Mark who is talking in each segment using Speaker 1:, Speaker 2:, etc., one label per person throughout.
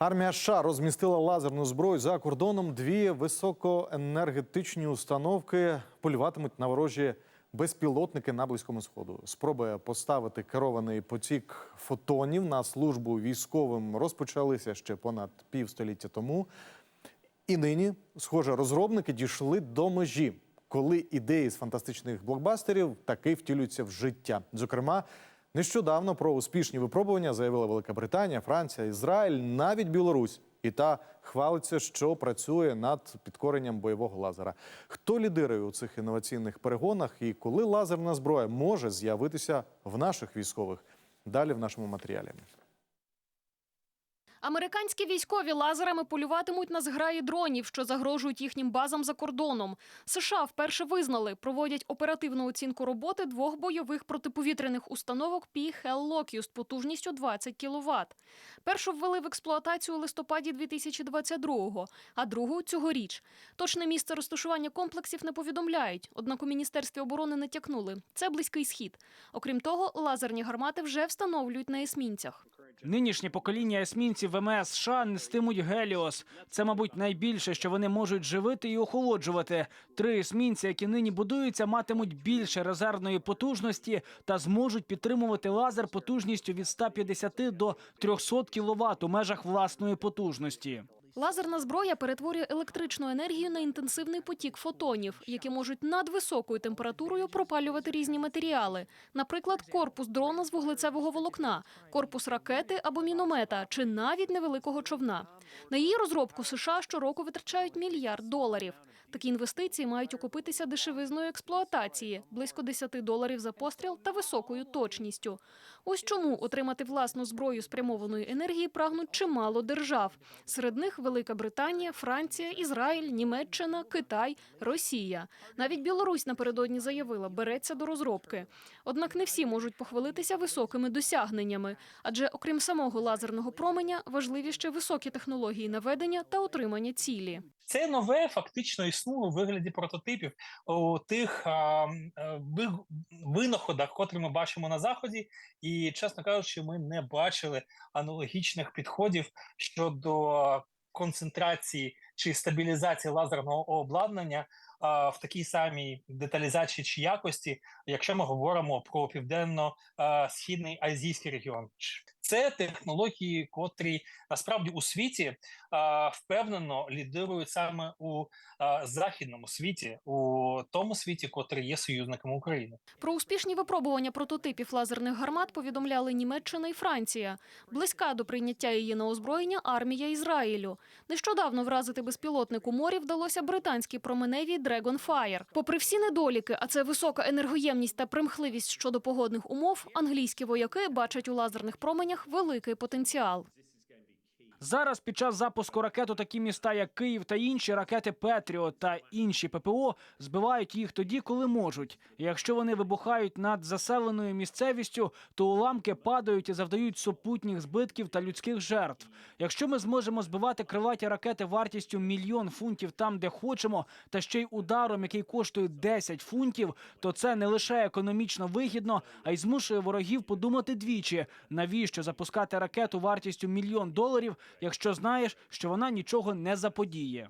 Speaker 1: Армія США розмістила лазерну зброю за кордоном. Дві високоенергетичні установки полюватимуть на ворожі безпілотники на близькому сходу. Спроби поставити керований потік фотонів на службу військовим розпочалися ще понад півстоліття тому. І нині, схоже, розробники дійшли до межі, коли ідеї з фантастичних блокбастерів таки втілюються в життя. Зокрема, нещодавно про успішні випробування заявила Велика Британія, Франція, Ізраїль, навіть Білорусь. І та хвалиться, що працює над підкоренням бойового лазера. Хто лідирує у цих інноваційних перегонах і коли лазерна зброя може з'явитися в наших військових? Далі в нашому матеріалі.
Speaker 2: Американські військові лазерами полюватимуть на зграї дронів, що загрожують їхнім базам за кордоном. США вперше визнали, проводять оперативну оцінку роботи двох бойових протиповітряних установок P-Hell Locust потужністю 20 кВт. Першу ввели в експлуатацію у листопаді 2022-го, а другу – цьогоріч. Точне місце розташування комплексів не повідомляють, однак у Міністерстві оборони натякнули – це Близький Схід. Окрім того, лазерні гармати вже встановлюють на есмінцях.
Speaker 3: Нинішнє покоління есмінців ВМС США нестимуть Геліос. Це, мабуть, найбільше, що вони можуть живити і охолоджувати. Три есмінці, які нині будуються, матимуть більше резервної потужності та зможуть підтримувати лазер потужністю від 150 до 300 кВт у межах власної потужності.
Speaker 2: Лазерна зброя перетворює електричну енергію на інтенсивний потік фотонів, які можуть над високою температурою пропалювати різні матеріали, наприклад, корпус дрона з вуглецевого волокна, корпус ракети або міномета чи навіть невеликого човна. На її розробку США щороку витрачають мільярд доларів. Такі інвестиції мають окупитися дешевизною експлуатації близько 10 доларів за постріл та високою точністю. Ось чому отримати власну зброю спрямованої енергії прагнуть чимало держав. Серед них Велика Британія, Франція, Ізраїль, Німеччина, Китай, Росія. Навіть Білорусь напередодні заявила, береться до розробки. Однак не всі можуть похвалитися високими досягненнями, адже окрім самого лазерного променя, важливі ще високі технології наведення та отримання цілі.
Speaker 4: Це нове фактично існує у вигляді прототипів у тих а, е, ви- винаходах, котрі ми бачимо на заході, і чесно кажучи, ми не бачили аналогічних підходів щодо концентрації чи стабілізації лазерного обладнання в такій самій деталізації чи якості, якщо ми говоримо про південно-східний азійський регіон. Це технології, котрі насправді у світі а, впевнено лідирують саме у а, західному світі, у тому світі, котрий є союзником України.
Speaker 2: Про успішні випробування прототипів лазерних гармат повідомляли Німеччина і Франція. Близька до прийняття її на озброєння армія Ізраїлю. Нещодавно вразити безпілотник у морі вдалося британській променевій Dragonfire. Попри всі недоліки, а це висока енергоємність та примхливість щодо погодних умов, англійські вояки бачать у лазерних променях великий потенціал.
Speaker 3: Зараз під час запуску ракет у такі міста, як Київ та інші ракети Петріо та інші ППО збивають їх тоді, коли можуть. Якщо вони вибухають над заселеною місцевістю, то уламки падають і завдають супутніх збитків та людських жертв. Якщо ми зможемо збивати крилаті ракети вартістю мільйон фунтів там, де хочемо, та ще й ударом, який коштує 10 фунтів, то це не лише економічно вигідно, а й змушує ворогів подумати двічі, навіщо запускати ракету вартістю мільйон доларів, якщо знаєш, що вона нічого не заподіє.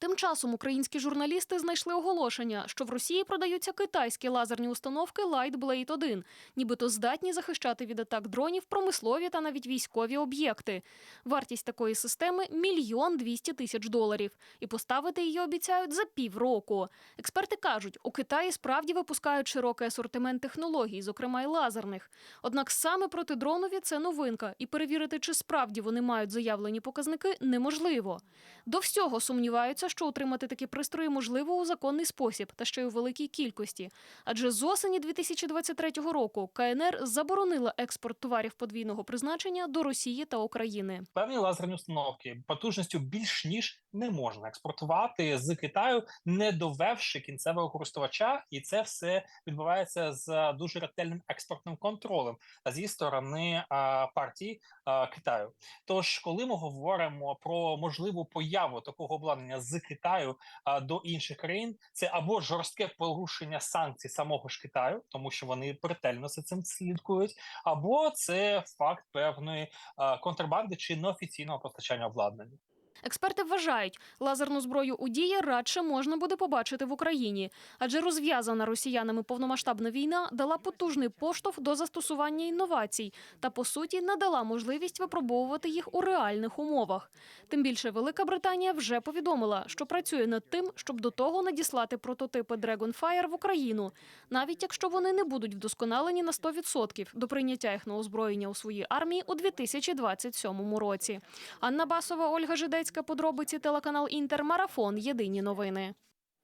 Speaker 2: Тим часом українські журналісти знайшли оголошення, що в Росії продаються китайські лазерні установки Light Blade 1, нібито здатні захищати від атак дронів промислові та навіть військові об'єкти. Вартість такої системи мільйон двісті тисяч доларів, і поставити її обіцяють за півроку. Експерти кажуть, у Китаї справді випускають широкий асортимент технологій, зокрема й лазерних. Однак саме протидронові це новинка, і перевірити, чи справді вони мають заявлені показники, неможливо. До всього сумніваються, що отримати такі пристрої можливо у законний спосіб та ще й у великій кількості. Адже з осені 2023 року КНР заборонила експорт товарів подвійного призначення до Росії та України.
Speaker 4: Певні лазерні установки потужністю більш ніж не можна експортувати з Китаю, не довевши кінцевого користувача, і це все відбувається з дуже ретельним експортним контролем зі сторони партії Китаю. Тож, коли ми говоримо про можливу появу такого обладнання з Китаю а, до інших країн, це або жорстке порушення санкцій самого ж Китаю, тому що вони прительно за цим слідкують, або це факт певної а, контрабанди чи неофіційного постачання обладнання.
Speaker 2: Експерти вважають, лазерну зброю у дії радше можна буде побачити в Україні, адже розв'язана росіянами повномасштабна війна дала потужний поштовх до застосування інновацій та, по суті, надала можливість випробовувати їх у реальних умовах. Тим більше Велика Британія вже повідомила, що працює над тим, щоб до того надіслати прототипи Dragonfire в Україну, навіть якщо вони не будуть вдосконалені на 100% до прийняття їх на озброєння у своїй армії у 2027 році. Анна Басова, Ольга Жидецька, подробиці телеканал Інтермарафон. Єдині новини.